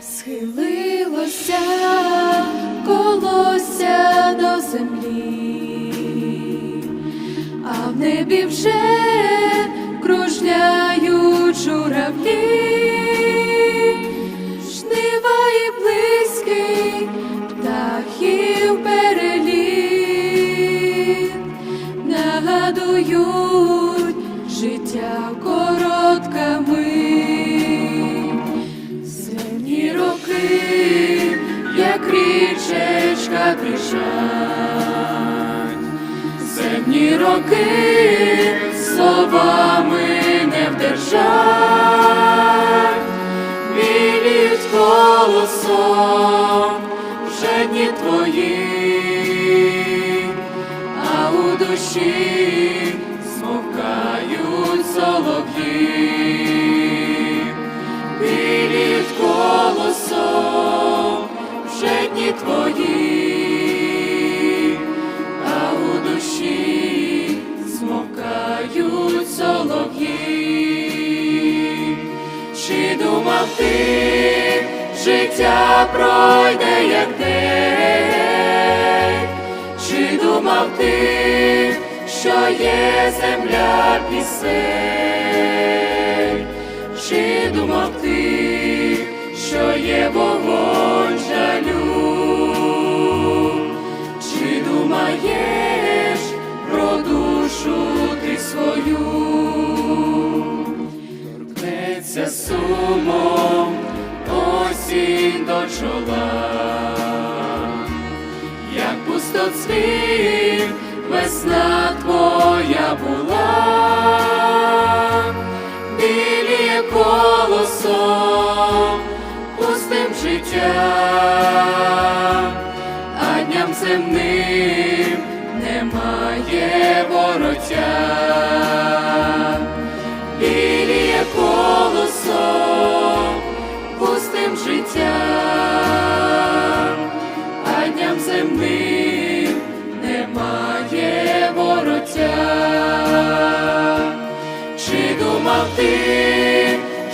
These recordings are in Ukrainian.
Схилилося колося до землі, а в небі вже кружляють журавлі, жнива і близький птахів переліт, нагадують життя коротка мить. Річечка кричать, земні роки словами не вдержать, білють колосом вже дні твої, а у душі смовкають солов'ї, ти, життя пройде як день? Чи думав ти, що є земля пісень? Чи думав ти, що є вогонь чола, як пустоцвіт весна твоя була, біліє колосом пустим життя, а дням земним немає вороття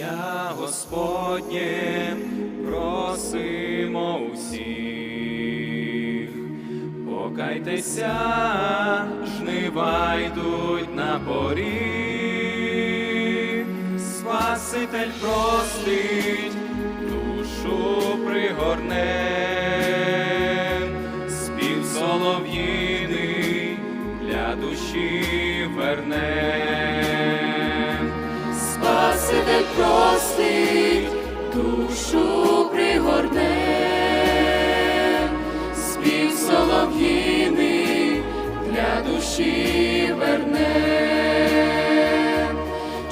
Ім'я Господнє просимо усіх, покайтеся, жнива йдуть на поріг, Спаситель простить, душу пригорне, простить, душу пригорне, спів солов'їний для душі верне.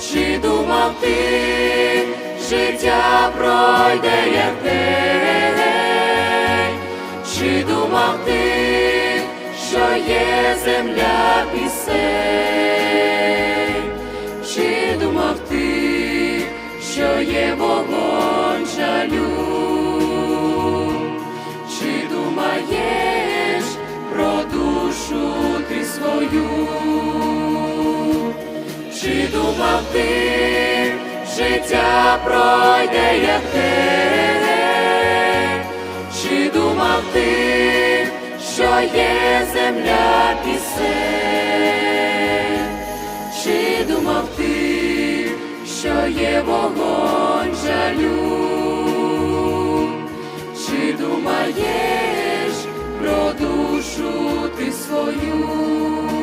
Чи думав ти, життя пройде як? Чи думав ти, що є земля пісень? Ти, життя пройде як день? Чи думав ти, що є земля пісень? Чи думав ти, що є вогонь жалю? Чи думаєш про душу ти свою?